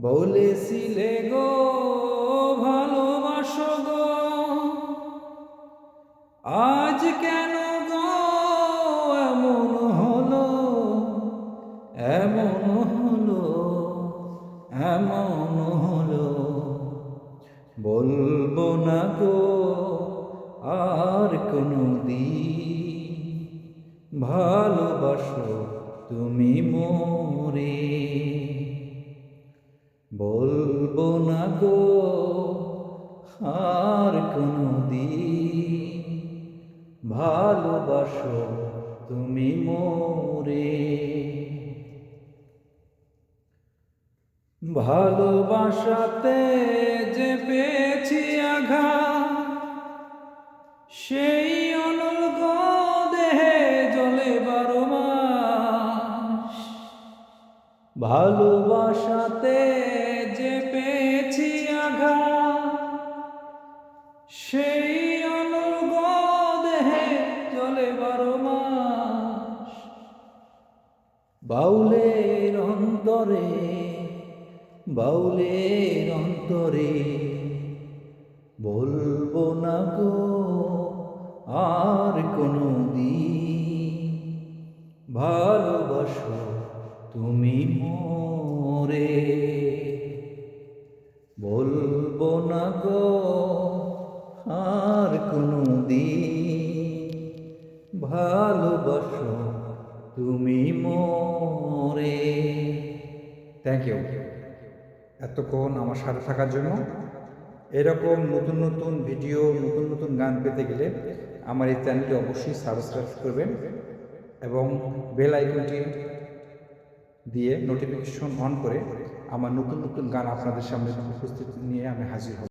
বলেছিলে গো, ভালোবাসো গো। আজ কেন গো এমন হলো? এমন হলো এমন হলো। বলব না গো, আর কোনো দিন। ভালোবাসো তুমি মোরে। বলব না গো, আর কোনো দিন ভালোবাসো তুমি মোরে। ভালোবাসাতে যে পেয়েছি আঘা সেই অনর্গ দেহে জলে বারো মাস। ভালোবাসাতে বাউলের অন্তরে বাউলের অন্তরে বলব না গো আর কোনো ভালোবাসো তুমি মোরে, বলব না গো আর কোনো দিন। ভালোবাসো তুমি থ্যাংক ইউ এতক্ষণ আমার সাথে থাকার জন্য। এরকম নতুন নতুন ভিডিও নতুন নতুন গান পেতে গেলে আমার এই চ্যানেলটি অবশ্যই সাবস্ক্রাইব করবেন এবং বেল আইকনটি দিয়ে নোটিফিকেশন অন করে আমার নতুন নতুন গান আপনাদের সামনে উপস্থিত নিয়ে আমি হাজির হব।